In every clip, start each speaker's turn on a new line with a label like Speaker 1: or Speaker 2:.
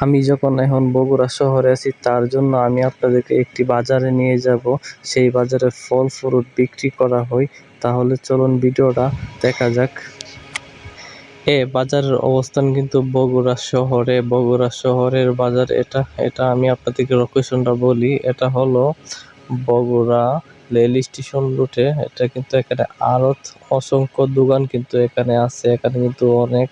Speaker 1: আমি যখন এখন বগুড়া শহরে আছি, তার জন্য আমি আপনাদেরকে একটি বাজারে নিয়ে যাব। সেই বাজারে ফল ফ্রুট বিক্রি করা হয়। তাহলে চলুন ভিডিওটা দেখা যাক। এ বাজারের অবস্থান কিন্তু বগুড়া শহরে। বগুড়া শহরের বাজার এটা। এটা আমি আপনাদেরকে লোকেশনটা বলি। এটা হলো বগুড়া রেল স্টেশন রুটে। এটা কিন্তু এখানে আড়ত অসংখ্য দোকান কিন্তু এখানে আছে। এখানে কিন্তু অনেক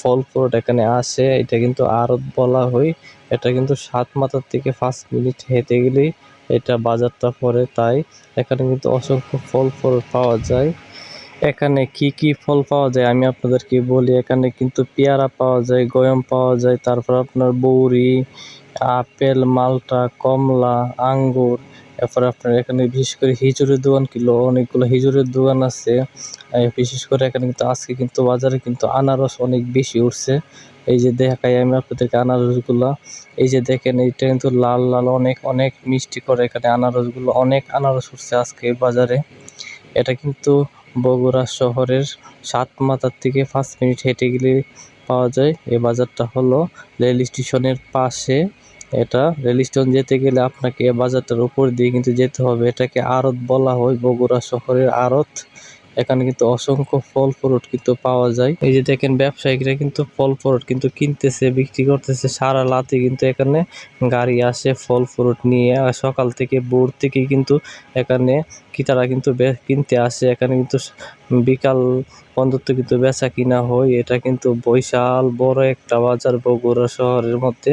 Speaker 1: ফল ফ্রুট এখানে আসে, এটা কিন্তু আড়ত বলা হয়। এটা কিন্তু সাত মাথার থেকে পাঁচ মিনিট হেঁটে গেলেই এটা বাজারটা পড়ে, তাই এখানে কিন্তু অসংখ্য ফল ফ্রুট পাওয়া যায়। এখানে কি কি ফল পাওয়া যায় আমি আপনাদেরকে বলি, এখানে কিন্তু পেয়ারা পাওয়া যায়, গয়ম পাওয়া যায়, তারপর আপনার বৌরি, আপেল, মালটা, কমলা, আঙ্গুর এরপরে আপনার এখানে বিশেষ করে হিজুরের দোকান কিলো, অনেকগুলো হিজুরের দোকান আছে। বিশেষ করে এখানে কিন্তু আজকে কিন্তু বাজারে কিন্তু আনারস অনেক বেশি উঠছে। এই যে দেখাই আমি আপনাদেরকে আনারসগুলো। এই যে দেখেন, এইটা কিন্তু লাল লাল, অনেক অনেক মিষ্টি করে এখানে আনারসগুলো, অনেক আনারস উঠছে আজকে বাজারে। এটা কিন্তু বগুড়া শহরের সাত মাথার থেকে পাঁচ মিনিট হেঁটে গেলে পাওয়া যায়। এই বাজারটা হলো রেল স্টেশনের পাশে এটা রেল স্টেশন যেতে গেলে আপনাকে বাজারটার উপর দিয়ে কিন্তু যেতে হবে। এটাকে আড়ত বলা হয় বগুড়া শহরের আড়ত। এখানে কিন্তু অসংখ্য ফল ফ্রুট কিন্তু পাওয়া যায়। এই যে দেখেন ব্যবসায়িকরা কিন্তু ফল ফ্রুট কিন্তু কিনতেছে, বিক্রি করতেছে। সারা রাতে কিন্তু এখানে গাড়ি আসে ফল ফ্রুট নিয়ে। সকাল থেকে ভোর থেকে কিন্তু এখানে ক্রেতারা কিন্তু কিনতে আসে। এখানে কিন্তু বিকাল পর্যন্ত কিন্তু বেচা কিনা হয়। এটা কিন্তু বিশাল বড় একটা বাজার বগুড়া শহরের মধ্যে।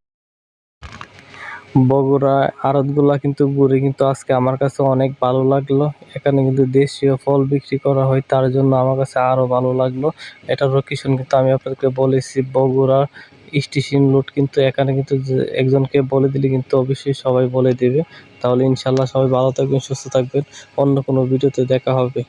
Speaker 1: বগুড়া, আড়তগুলা কিন্তু ঘুরে কিন্তু আজকে আমার কাছে অনেক ভালো লাগল। এখানে কিন্তু দেশীয় ফল বিক্রি করা হয়, তার জন্য আমার কাছে আরও ভালো লাগল। এটার লোকেশন কিন্তু আমি আপনাদেরকে বলেছি, বগুড়া স্টেশন রোড কিন্তু এখানে কিন্তু একজনকে বলে দিলে কিন্তু অবশ্যই সবাই বলে দেবে। তাহলে ইনশাল্লাহ সবাই ভালো থাকবেন, সুস্থ থাকবেন। অন্য কোনো ভিডিওতে দেখা হবে।